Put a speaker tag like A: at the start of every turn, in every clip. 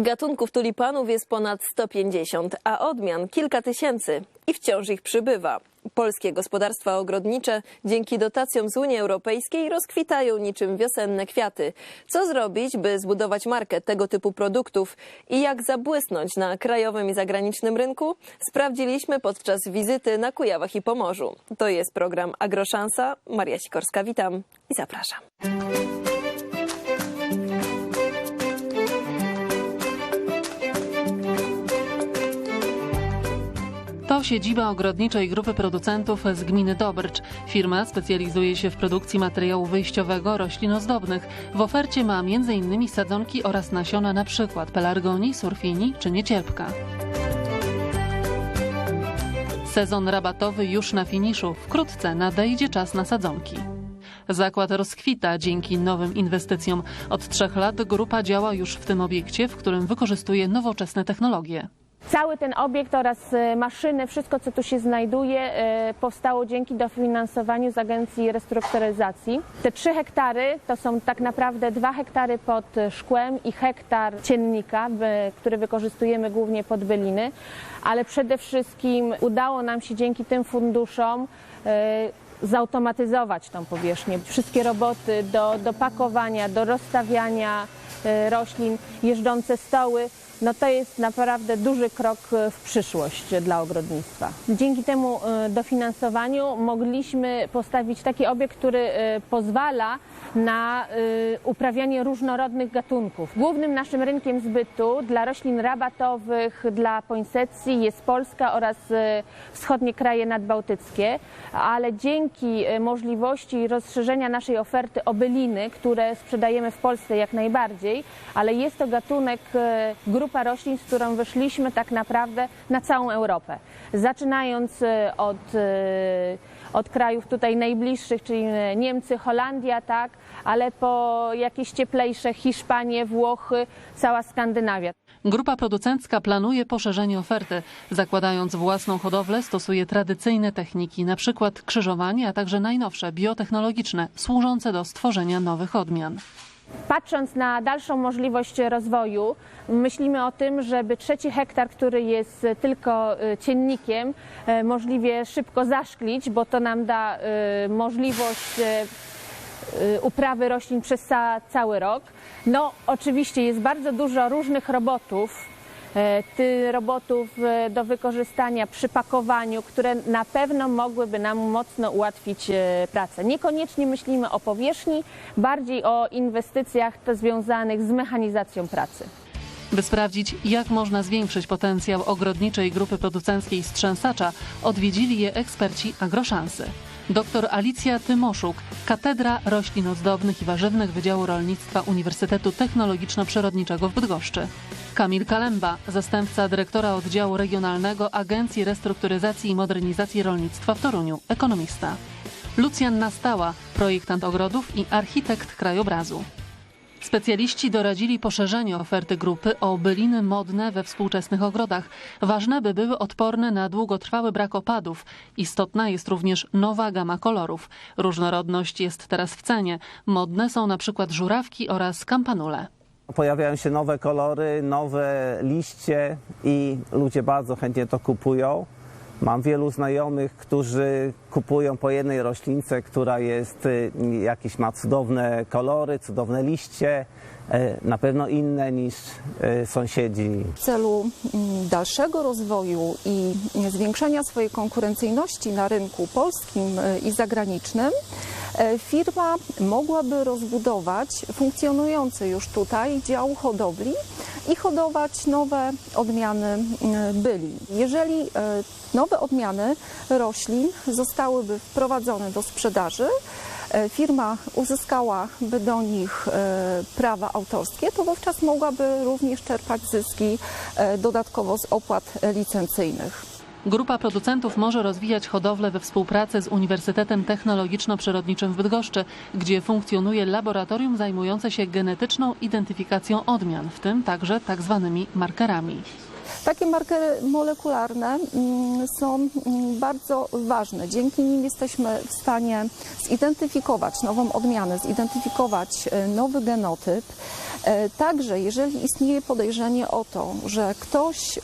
A: Gatunków tulipanów jest ponad 150, a odmian kilka tysięcy i wciąż ich przybywa. Polskie gospodarstwa ogrodnicze dzięki dotacjom z Unii Europejskiej rozkwitają niczym wiosenne kwiaty. Co zrobić, by zbudować markę tego typu produktów i jak zabłysnąć na krajowym i zagranicznym rynku? Sprawdziliśmy podczas wizyty na Kujawach i Pomorzu. To jest program Agroszansa. Maria Sikorska, witam i zapraszam.
B: Siedziba ogrodniczej grupy producentów z gminy Dobrcz. Firma specjalizuje się w produkcji materiału wyjściowego roślin ozdobnych. W ofercie ma m.in. sadzonki oraz nasiona np. pelargonii, surfini czy niecierpka. Sezon rabatowy już na finiszu. Wkrótce nadejdzie czas na sadzonki. Zakład rozkwita dzięki nowym inwestycjom. Od trzech lat grupa działa już w tym obiekcie, w którym wykorzystuje nowoczesne technologie.
C: Cały ten obiekt oraz e, maszyny, wszystko co tu się znajduje, e, powstało dzięki dofinansowaniu z Agencji Restrukturyzacji. Te 3 hektary to są tak naprawdę 2 hektary pod szkłem i hektar ciennika, który wykorzystujemy głównie pod byliny, ale przede wszystkim udało nam się dzięki tym funduszom e, zautomatyzować tą powierzchnię. Wszystkie roboty do, do pakowania, do rozstawiania roślin, jeżdżące stoły, no to jest naprawdę duży krok e, w przyszłość dla ogrodnictwa. Dzięki temu e, dofinansowaniu mogliśmy postawić taki obiekt, który e, pozwala na e, uprawianie różnorodnych gatunków. Głównym naszym rynkiem zbytu dla roślin rabatowych, dla poinsetcji jest Polska oraz e, wschodnie kraje nadbałtyckie, ale dzięki e, możliwości rozszerzenia naszej oferty o byliny, które sprzedajemy w Polsce jak najbardziej, ale jest to gatunek, grupa roślin, z którą wyszliśmy tak naprawdę na całą Europę. Zaczynając od, od krajów tutaj najbliższych, czyli Niemcy, Holandia, tak, ale po jakieś cieplejsze Hiszpanie, Włochy, cała Skandynawia.
B: Grupa producencka planuje poszerzenie oferty. Zakładając własną hodowlę, stosuje tradycyjne techniki, np. krzyżowanie, a także najnowsze biotechnologiczne, służące do stworzenia nowych odmian.
C: Patrząc na dalszą możliwość rozwoju, myślimy o tym, żeby trzeci hektar, który jest tylko y, ciennikiem, y, możliwie szybko zaszklić, bo to nam da y, możliwość uprawy roślin przez ca, cały rok. No, oczywiście jest bardzo dużo różnych robotów, robotów e, do wykorzystania przy pakowaniu, które na pewno mogłyby nam mocno ułatwić e, pracę. Niekoniecznie myślimy o powierzchni, bardziej o inwestycjach związanych z mechanizacją pracy.
B: By sprawdzić, jak można zwiększyć potencjał ogrodniczej grupy producenckiej Strzęsacza, odwiedzili je eksperci Agroszansy. Dr Alicja Tymoszuk, Katedra Roślin Ozdobnych i Warzywnych Wydziału Rolnictwa Uniwersytetu Technologiczno-Przyrodniczego w Bydgoszczy. Kamil Kalemba, zastępca dyrektora oddziału regionalnego Agencji Restrukturyzacji i Modernizacji Rolnictwa w Toruniu, ekonomista. Lucjan Nastała, projektant ogrodów i architekt krajobrazu. Specjaliści doradzili poszerzenie oferty grupy o byliny modne we współczesnych ogrodach. Ważne, by były odporne na długotrwały brak opadów. Istotna jest również nowa gama kolorów. Różnorodność jest teraz w cenie. Modne są na przykład żurawki oraz kampanule.
D: Pojawiają się nowe kolory, nowe liście i ludzie bardzo chętnie to kupują. Mam wielu znajomych, którzy kupują po jednej roślince, która jest, y, jakieś ma cudowne kolory, cudowne liście, e, na pewno inne niż e, sąsiedzi.
E: W celu mm, dalszego rozwoju i zwiększenia swojej konkurencyjności na rynku polskim y, i zagranicznym, firma mogłaby rozbudować funkcjonujący już tutaj dział hodowli i hodować nowe odmiany mm, byli. Jeżeli e, nowe odmiany roślin zostałyby wprowadzone do sprzedaży, e, firma uzyskałaby do nich e, prawa autorskie, to wówczas mogłaby również czerpać zyski e, dodatkowo z opłat e, licencyjnych.
B: Grupa producentów może rozwijać hodowlę we współpracy z Uniwersytetem Technologiczno-Przyrodniczym w Bydgoszczy, gdzie funkcjonuje laboratorium zajmujące się genetyczną identyfikacją odmian, w tym także tak zwanymi markerami.
E: Takie markery molekularne mm, są mm, bardzo ważne. Dzięki nim jesteśmy w stanie zidentyfikować nową odmianę, zidentyfikować e, nowy genotyp Także jeżeli istnieje podejrzenie o to, że ktoś e,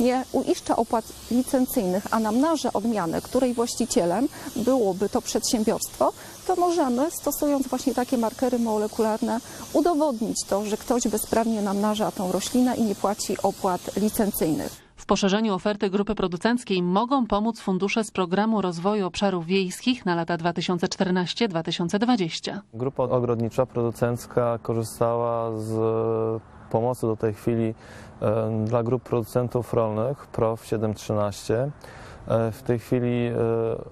E: nie uiszcza opłat licencyjnych, a namnaża odmianę, której właścicielem byłoby to przedsiębiorstwo, to możemy, stosując właśnie takie markery molekularne, udowodnić to, że ktoś bezprawnie namnaża tą roślinę i nie płaci opłat licencyjnych.
B: W poszerzeniu oferty grupy producenckiej mogą pomóc fundusze z programu rozwoju obszarów wiejskich na lata 2014-2020.
F: Grupa ogrodnicza, producencka korzystała z pomocy do tej chwili e, dla grup producentów rolnych PROW 713. E, W tej chwili e,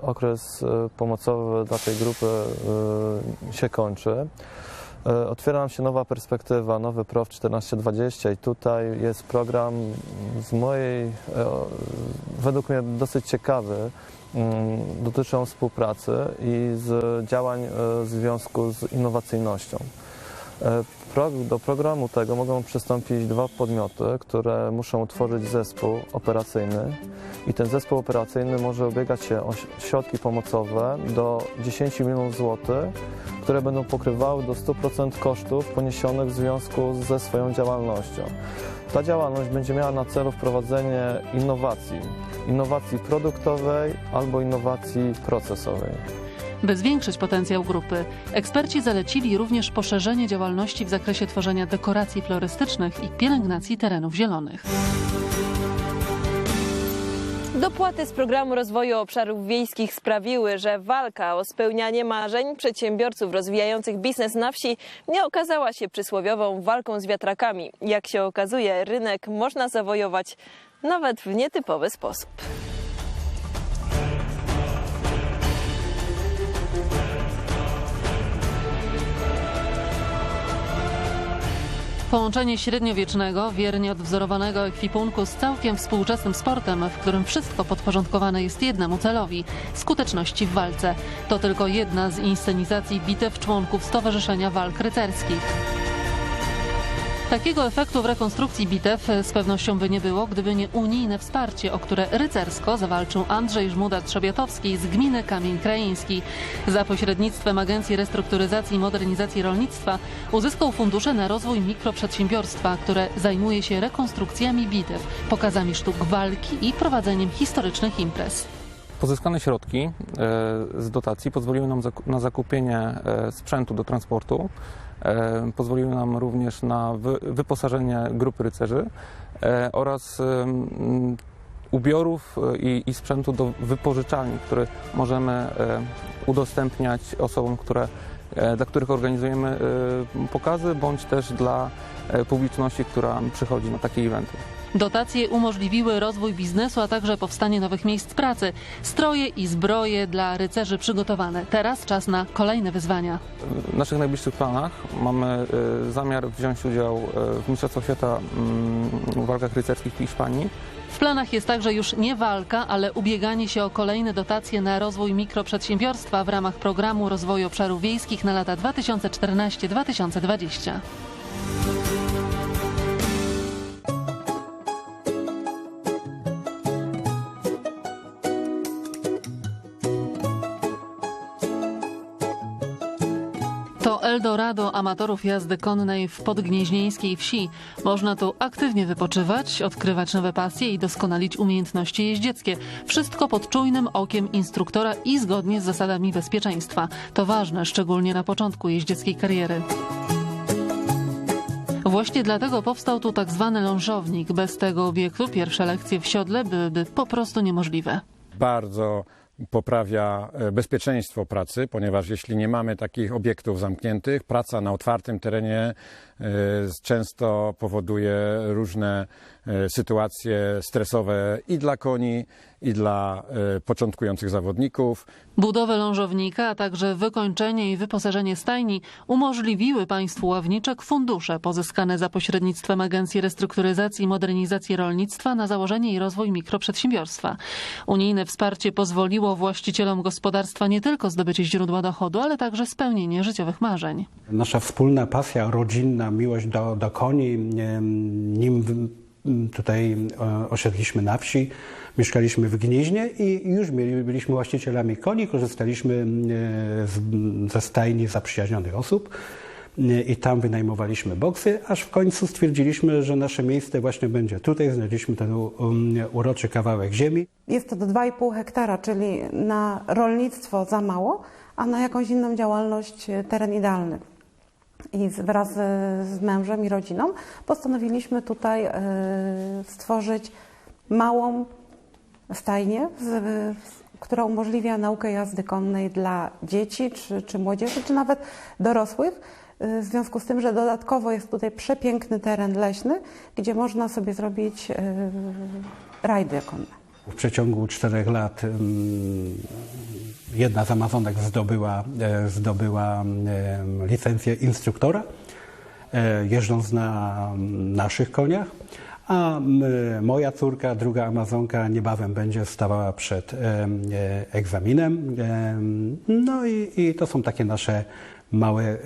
F: okres e, pomocowy dla tej grupy e, się kończy. E, Otwiera nam się nowa perspektywa, nowy PROW 1420 i tutaj jest program z mojej, e, według mnie dosyć ciekawy, mm, dotyczą współpracy i z działań e, w związku z innowacyjnością. Do programu tego mogą przystąpić dwa podmioty, które muszą utworzyć zespół operacyjny i ten zespół operacyjny może ubiegać się o środki pomocowe do 10 milionów złotych, które będą pokrywały do 100% kosztów poniesionych w związku ze swoją działalnością. Ta działalność będzie miała na celu wprowadzenie innowacji, innowacji produktowej albo innowacji procesowej.
B: By zwiększyć potencjał grupy, eksperci zalecili również poszerzenie działalności w zakresie tworzenia dekoracji florystycznych i pielęgnacji terenów zielonych.
A: Dopłaty z programu rozwoju obszarów wiejskich sprawiły, że walka o spełnianie marzeń przedsiębiorców rozwijających biznes na wsi nie okazała się przysłowiową walką z wiatrakami. Jak się okazuje, rynek można zawojować nawet w nietypowy sposób.
B: Połączenie średniowiecznego, wiernie odwzorowanego ekwipunku z całkiem współczesnym sportem, w którym wszystko podporządkowane jest jednemu celowi skuteczności w walce. To tylko jedna z inscenizacji bitew członków Stowarzyszenia Walk Rycerskich. Takiego efektu w rekonstrukcji bitew z pewnością by nie było, gdyby nie unijne wsparcie, o które rycersko zawalczył Andrzej Żmuda-Trzebiatowski z gminy Kamień Krajeński. Za pośrednictwem Agencji Restrukturyzacji i Modernizacji Rolnictwa uzyskał fundusze na rozwój mikroprzedsiębiorstwa, które zajmuje się rekonstrukcjami bitew, pokazami sztuk walki i prowadzeniem historycznych imprez.
G: Pozyskane środki e, z dotacji pozwoliły nam na zakupienie e, sprzętu do transportu, e, pozwoliły nam również na wy- wyposażenie grupy rycerzy oraz ubiorów i, sprzętu do wypożyczalni, które możemy udostępniać osobom, które, dla których organizujemy pokazy, bądź też dla publiczności, która przychodzi na takie eventy.
B: Dotacje umożliwiły rozwój biznesu, a także powstanie nowych miejsc pracy. Stroje i zbroje dla rycerzy przygotowane. Teraz czas na kolejne wyzwania.
G: W naszych najbliższych planach mamy e, zamiar wziąć udział e, w Mistrzostwach Świata mm, w walkach rycerskich w Hiszpanii.
B: W planach jest także już nie walka, ale ubieganie się o kolejne dotacje na rozwój mikroprzedsiębiorstwa w ramach programu rozwoju obszarów wiejskich na lata 2014-2020. Amatorów jazdy konnej w podgnieźnieńskiej wsi. Można tu aktywnie wypoczywać, odkrywać nowe pasje i doskonalić umiejętności jeździeckie. Wszystko pod czujnym okiem instruktora i zgodnie z zasadami bezpieczeństwa. To ważne, szczególnie na początku jeździeckiej kariery. Właśnie dlatego powstał tu tak zwany lążownik. Bez tego obiektu pierwsze lekcje w siodle byłyby po prostu niemożliwe.
H: bardzo poprawia e, bezpieczeństwo pracy, ponieważ jeśli nie mamy takich obiektów zamkniętych, praca na otwartym terenie często powoduje różne e, sytuacje stresowe i dla koni, i dla e, początkujących zawodników.
B: Budowę lążownika, a także wykończenie i wyposażenie stajni umożliwiły państwu Ławniczek fundusze pozyskane za pośrednictwem Agencji Restrukturyzacji i Modernizacji Rolnictwa na założenie i rozwój mikroprzedsiębiorstwa. Unijne wsparcie pozwoliło właścicielom gospodarstwa nie tylko zdobycie źródła dochodu, ale także spełnienie życiowych marzeń.
I: Nasza wspólna pasja, rodzinna miłość do, do koni, nim tutaj e, osiedliśmy na wsi, mieszkaliśmy w Gnieźnie i już byliśmy właścicielami koni, korzystaliśmy e, z, ze stajni zaprzyjaźnionych osób. y, i tam wynajmowaliśmy boksy, aż w końcu stwierdziliśmy, że nasze miejsce właśnie będzie tutaj. Znaleźliśmy ten um, uroczy kawałek ziemi.
J: Jest to do 2,5 hektara, czyli na rolnictwo za mało, a na jakąś inną działalność e, teren idealny. I wraz z mężem i rodziną postanowiliśmy tutaj e, stworzyć małą stajnię, która umożliwia naukę jazdy konnej dla dzieci, czy, czy młodzieży, czy nawet dorosłych. E, W związku z tym, że dodatkowo jest tutaj przepiękny teren leśny, gdzie można sobie zrobić e, rajdy konne.
I: W przeciągu czterech lat jedna z Amazonek zdobyła, e, zdobyła licencję instruktora, e, jeżdżąc na naszych koniach, a moja córka, druga Amazonka, niebawem będzie stawała przed e, egzaminem. Em, No i, i to są takie nasze małe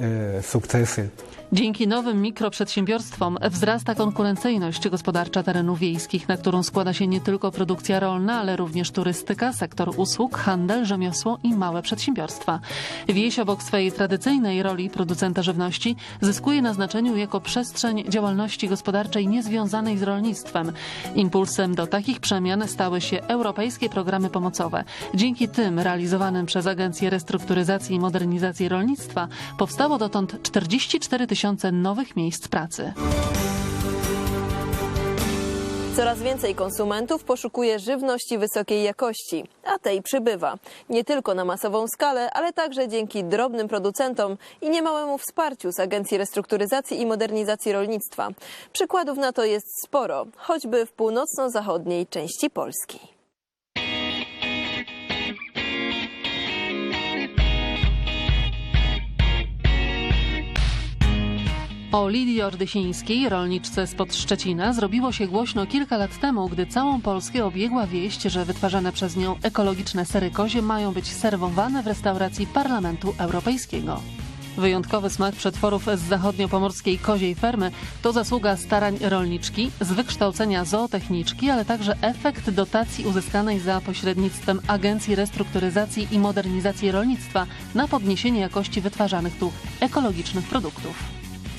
I: sukcesy.
B: Dzięki nowym mikroprzedsiębiorstwom wzrasta konkurencyjność gospodarcza terenów wiejskich, na którą składa się nie tylko produkcja rolna, ale również turystyka, sektor usług, handel, rzemiosło i małe przedsiębiorstwa. Wieś obok swojej tradycyjnej roli producenta żywności zyskuje na znaczeniu jako przestrzeń działalności gospodarczej niezwiązanej z rolnictwem. Impulsem do takich przemian stały się europejskie programy pomocowe. Dzięki tym realizowanym przez Agencję Restrukturyzacji i Modernizacji Rolnictwa powstało dotąd 44 tysiące nowych miejsc pracy.
A: Coraz więcej konsumentów poszukuje żywności wysokiej jakości, a tej przybywa. Nie tylko na masową skalę, ale także dzięki drobnym producentom i niemałemu wsparciu z Agencji Restrukturyzacji i Modernizacji Rolnictwa. Przykładów na to jest sporo, choćby w północno-zachodniej części Polski.
B: O Lidii Ordysińskiej, rolniczce spod Szczecina, zrobiło się głośno kilka lat temu, gdy całą Polskę obiegła wieść, że wytwarzane przez nią ekologiczne sery kozie mają być serwowane w restauracji Parlamentu Europejskiego. Wyjątkowy smak przetworów z zachodniopomorskiej koziej fermy to zasługa starań rolniczki, z wykształcenia zootechniczki, ale także efekt dotacji uzyskanej za pośrednictwem Agencji Restrukturyzacji i Modernizacji Rolnictwa na podniesienie jakości wytwarzanych tu ekologicznych produktów.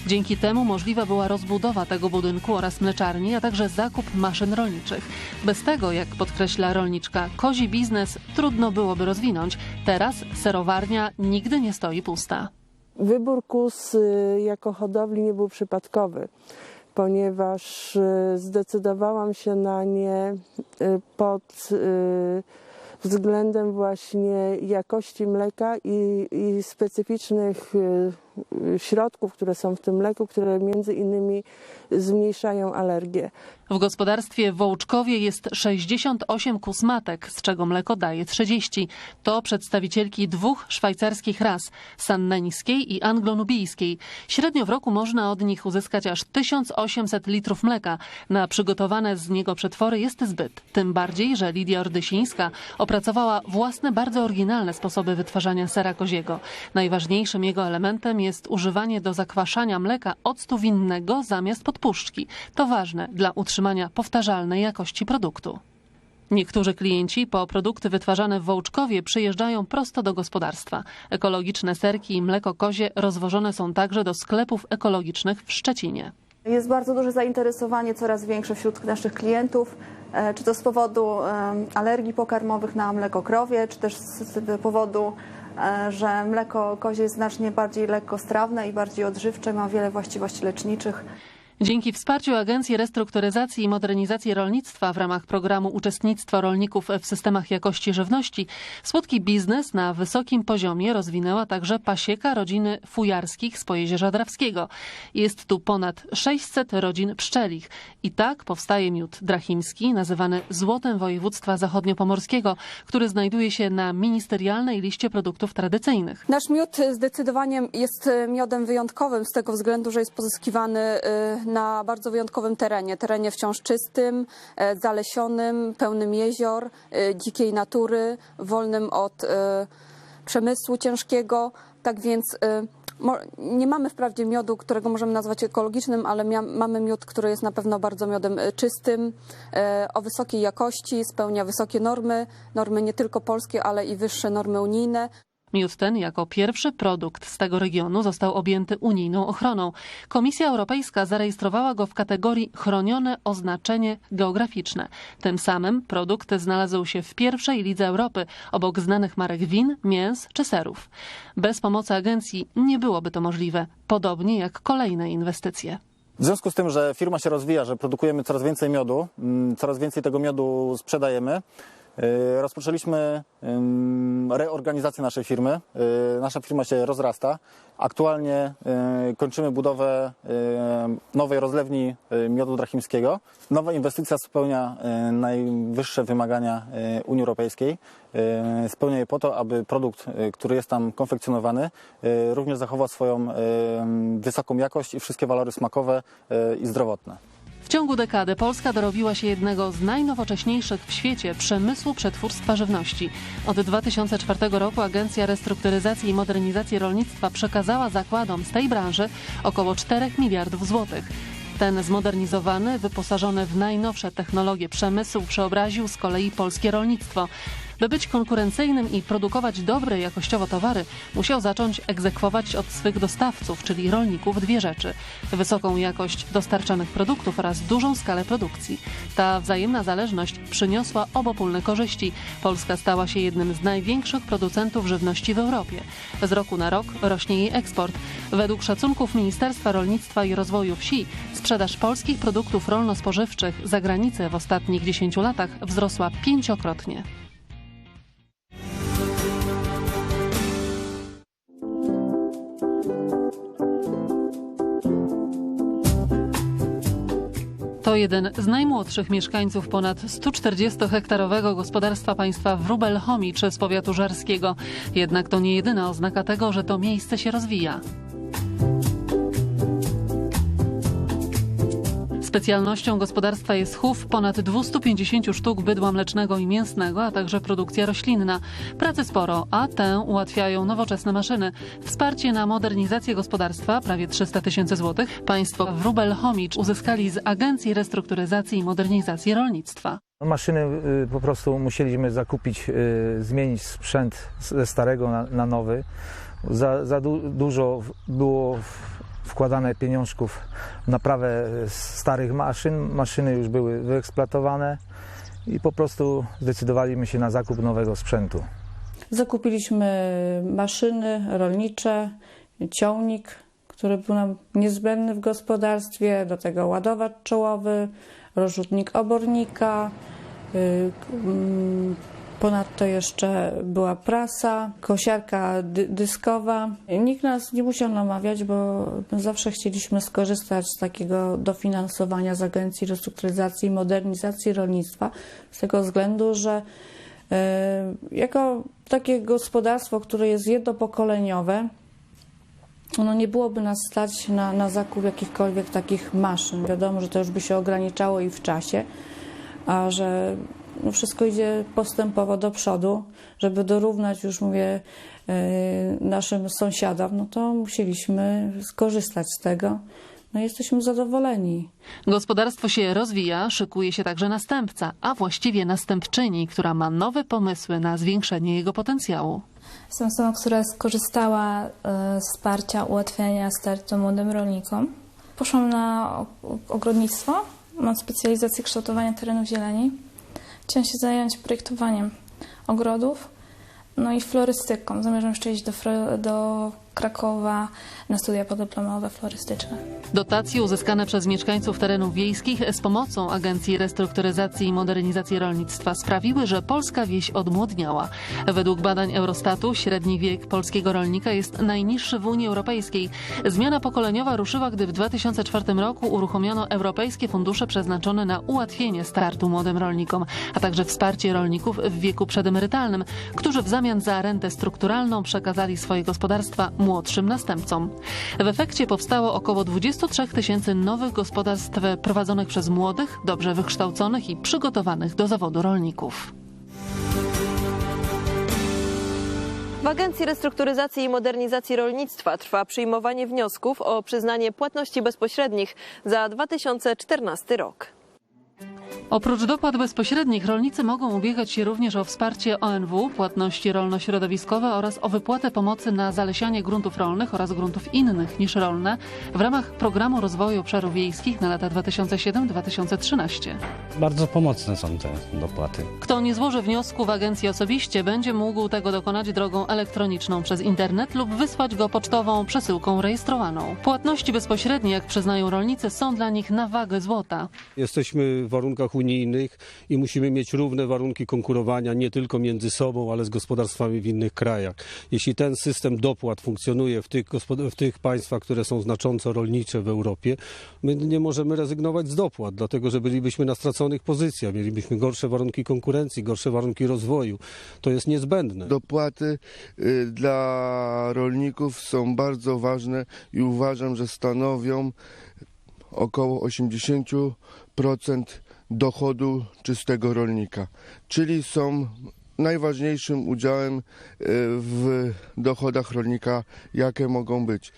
B: Dzięki temu możliwa była rozbudowa tego budynku oraz mleczarni, a także zakup maszyn rolniczych. Bez tego, jak podkreśla rolniczka, kozi biznes trudno byłoby rozwinąć. Teraz serowarnia nigdy nie stoi pusta.
K: Wybór kus y, jako hodowli nie był przypadkowy, ponieważ y, zdecydowałam się na nie y, pod względem właśnie jakości mleka i, i specyficznych środków, które są w tym mleku, które między innymi zmniejszają alergię.
B: W gospodarstwie w Wołczkowie jest 68 kus matek, z czego mleko daje 30. To przedstawicielki dwóch szwajcarskich ras, sanneńskiej i anglonubijskiej. Średnio w roku można od nich uzyskać aż 1800 litrów mleka. Na przygotowane z niego przetwory jest zbyt. Tym bardziej, że Lidia Ordysińska opracowała własne, bardzo oryginalne sposoby wytwarzania sera koziego. Najważniejszym jego elementem jest używanie do zakwaszania mleka octu winnego zamiast podpuszczki. To ważne dla utrzymania powtarzalnej jakości produktu. Niektórzy klienci po produkty wytwarzane w Wołczkowie przyjeżdżają prosto do gospodarstwa. Ekologiczne serki i mleko kozie rozwożone są także do sklepów ekologicznych w Szczecinie.
L: Jest bardzo duże zainteresowanie, coraz większe wśród naszych klientów, e, czy to z powodu alergii pokarmowych na mleko krowie, czy też z z powodu, e, że mleko kozie jest znacznie bardziej lekkostrawne i bardziej odżywcze, ma wiele właściwości leczniczych.
B: Dzięki wsparciu Agencji Restrukturyzacji i Modernizacji Rolnictwa w ramach programu Uczestnictwo Rolników w Systemach Jakości Żywności słodki biznes na wysokim poziomie rozwinęła także pasieka rodziny Fujarskich z Pojezierza Drawskiego. Jest tu ponad 600 rodzin pszczelich. I tak powstaje miód drachimski, nazywany złotem województwa zachodniopomorskiego, który znajduje się na ministerialnej liście produktów tradycyjnych.
M: Nasz miód zdecydowanie jest miodem wyjątkowym z tego względu, że jest pozyskiwany y, na bardzo wyjątkowym terenie. Terenie wciąż czystym, e, zalesionym, pełnym jezior, y, dzikiej natury, wolnym od y, przemysłu ciężkiego. Tak więc nie mamy wprawdzie miodu, którego możemy nazwać ekologicznym, ale mamy miód, który jest na pewno bardzo miodem czystym, e, o wysokiej jakości, spełnia wysokie normy, normy nie tylko polskie, ale i wyższe normy unijne.
B: Ten jako pierwszy produkt z tego regionu został objęty unijną ochroną. Komisja Europejska zarejestrowała go w kategorii chronione oznaczenie geograficzne. Tym samym produkt znalazł się w pierwszej lidze Europy obok znanych marek win, mięs czy serów. Bez pomocy agencji nie byłoby to możliwe, podobnie jak kolejne inwestycje.
N: W związku z tym, że firma się rozwija, że produkujemy coraz więcej miodu, mm, coraz więcej tego miodu sprzedajemy, rozpoczęliśmy ym, reorganizację naszej firmy. Y, Nasza firma się rozrasta. Aktualnie y, kończymy budowę nowej rozlewni miodu drachimskiego. Nowa inwestycja spełnia najwyższe wymagania Unii Europejskiej. Spełnia je po to, aby produkt, który jest tam konfekcjonowany, również zachował swoją wysoką jakość i wszystkie walory smakowe i zdrowotne.
B: W ciągu dekady Polska dorobiła się jednego z najnowocześniejszych w świecie przemysłu przetwórstwa żywności. Od 2004 roku Agencja Restrukturyzacji i Modernizacji Rolnictwa przekazała zakładom z tej branży około 4 miliardów złotych. Ten zmodernizowany, wyposażony w najnowsze technologie przemysł przeobraził z kolei polskie rolnictwo. By być konkurencyjnym i produkować dobre jakościowo towary, musiał zacząć egzekwować od swych dostawców, czyli rolników, dwie rzeczy: wysoką jakość dostarczanych produktów oraz dużą skalę produkcji. Ta wzajemna zależność przyniosła obopólne korzyści. Polska stała się jednym z największych producentów żywności w Europie. Z roku na rok rośnie jej eksport. Według szacunków Ministerstwa Rolnictwa i Rozwoju Wsi sprzedaż polskich produktów rolno-spożywczych za granicę w ostatnich 10 latach wzrosła pięciokrotnie. To jeden z najmłodszych mieszkańców ponad 140-hektarowego gospodarstwa państwa Wróbel-Chomicz z powiatu żarskiego. Jednak to nie jedyna oznaka tego, że to miejsce się rozwija. Specjalnością gospodarstwa jest chów ponad 250 sztuk bydła mlecznego i mięsnego, a także produkcja roślinna. Pracy sporo, a tę ułatwiają nowoczesne maszyny. Wsparcie na modernizację gospodarstwa, prawie 300 tysięcy złotych, państwo Wróbel-Chomicz uzyskali z Agencji Restrukturyzacji i Modernizacji Rolnictwa.
O: No, Maszyny y, po prostu musieliśmy zakupić, y, zmienić sprzęt ze starego na, na nowy. Za, za du, dużo było w- wkładane pieniążków w naprawę starych maszyn. Maszyny już były wyeksploatowane i po prostu zdecydowaliśmy się na zakup nowego sprzętu.
P: Zakupiliśmy maszyny rolnicze, ciągnik, który był nam niezbędny w gospodarstwie, do tego ładowacz czołowy, rozrzutnik obornika, y, mm, ponadto jeszcze była prasa, kosiarka dy- dyskowa. Nikt nas nie musiał namawiać, bo zawsze chcieliśmy skorzystać z takiego dofinansowania z Agencji Restrukturyzacji i Modernizacji Rolnictwa, z tego względu, że E, Jako takie gospodarstwo, które jest jednopokoleniowe, no nie byłoby nas stać na, na zakup jakichkolwiek takich maszyn. Wiadomo, że to już by się ograniczało i w czasie, a że wszystko idzie postępowo do przodu, żeby dorównać, już mówię, e, naszym sąsiadom, no to musieliśmy skorzystać z tego. No i jesteśmy zadowoleni.
B: Gospodarstwo się rozwija, szykuje się także następca, a właściwie następczyni, która ma nowe pomysły na zwiększenie jego potencjału.
Q: Jestem osobą, która skorzystała e, z wsparcia ułatwiania startu młodym rolnikom. Poszłam na ogrodnictwo, mam specjalizację kształtowania terenów zieleni. Chciałam się zająć projektowaniem ogrodów, no i florystyką. Zamierzam jeszcze iść do, do Krakowa na studia podyplomowe florystyczne.
B: Dotacje uzyskane przez mieszkańców terenów wiejskich z pomocą Agencji Restrukturyzacji i Modernizacji Rolnictwa sprawiły, że polska wieś odmłodniała. Według badań Eurostatu średni wiek polskiego rolnika jest najniższy w Unii Europejskiej. Zmiana pokoleniowa ruszyła, gdy w 2004 roku uruchomiono europejskie fundusze przeznaczone na ułatwienie startu młodym rolnikom, a także wsparcie rolników w wieku przedemerytalnym, którzy w zamian za rentę strukturalną przekazali swoje gospodarstwa młodszym następcom. W efekcie powstało około 23 tysięcy nowych gospodarstw prowadzonych przez młodych, dobrze wykształconych i przygotowanych do zawodu rolników.
A: W Agencji Restrukturyzacji i Modernizacji Rolnictwa trwa przyjmowanie wniosków o przyznanie płatności bezpośrednich za 2014 rok.
B: Oprócz dopłat bezpośrednich rolnicy mogą ubiegać się również o wsparcie ONW, płatności rolno-środowiskowe oraz o wypłatę pomocy na zalesianie gruntów rolnych oraz gruntów innych niż rolne w ramach Programu Rozwoju Obszarów Wiejskich na lata 2007-2013.
I: Bardzo pomocne są te dopłaty.
B: Kto nie złoży wniosku w agencji osobiście, będzie mógł tego dokonać drogą elektroniczną przez internet lub wysłać go pocztową przesyłką rejestrowaną. Płatności bezpośrednie, jak przyznają rolnicy, są dla nich na wagę złota.
R: Jesteśmy w warunkach unijnych i musimy mieć równe warunki konkurowania nie tylko między sobą, ale z gospodarstwami w innych krajach. Jeśli ten system dopłat funkcjonuje w tych, w tych państwach, które są znacząco rolnicze w Europie, my nie możemy rezygnować z dopłat, dlatego że bylibyśmy na straconych pozycjach, mielibyśmy gorsze warunki konkurencji, gorsze warunki rozwoju. To jest niezbędne.
S: Dopłaty y, dla rolników są bardzo ważne i uważam, że stanowią około 80% dochodu czystego rolnika, czyli są najważniejszym udziałem y, w dochodach rolnika, jakie mogą być.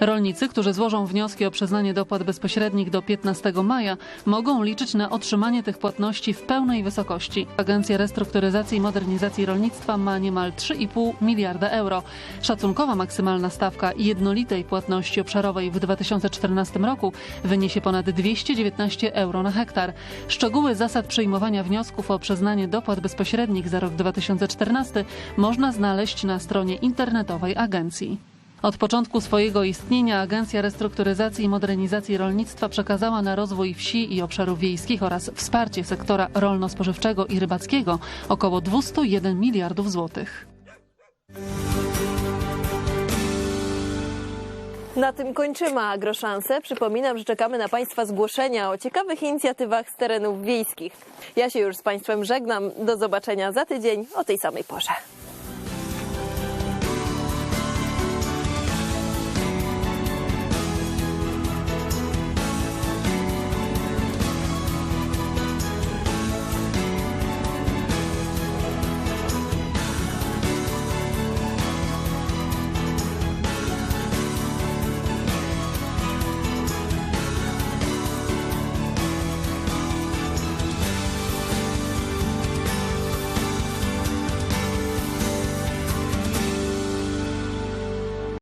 B: Rolnicy, którzy złożą wnioski o przyznanie dopłat bezpośrednich do 15 maja, mogą liczyć na otrzymanie tych płatności w pełnej wysokości. Agencja Restrukturyzacji i Modernizacji Rolnictwa ma niemal 3,5 miliarda euro. Szacunkowa maksymalna stawka jednolitej płatności obszarowej w 2014 roku wyniesie ponad 219 euro na hektar. Szczegóły zasad przyjmowania wniosków o przyznanie dopłat bezpośrednich za rok 2014 można znaleźć na stronie internetowej agencji. Od początku swojego istnienia Agencja Restrukturyzacji i Modernizacji Rolnictwa przekazała na rozwój wsi i obszarów wiejskich oraz wsparcie sektora rolno-spożywczego i rybackiego około 201 miliardów złotych.
A: Na tym kończymy Agroszansę. Przypominam, że czekamy na Państwa zgłoszenia o ciekawych inicjatywach z terenów wiejskich. Ja się już z Państwem żegnam. Do zobaczenia za tydzień o tej samej porze.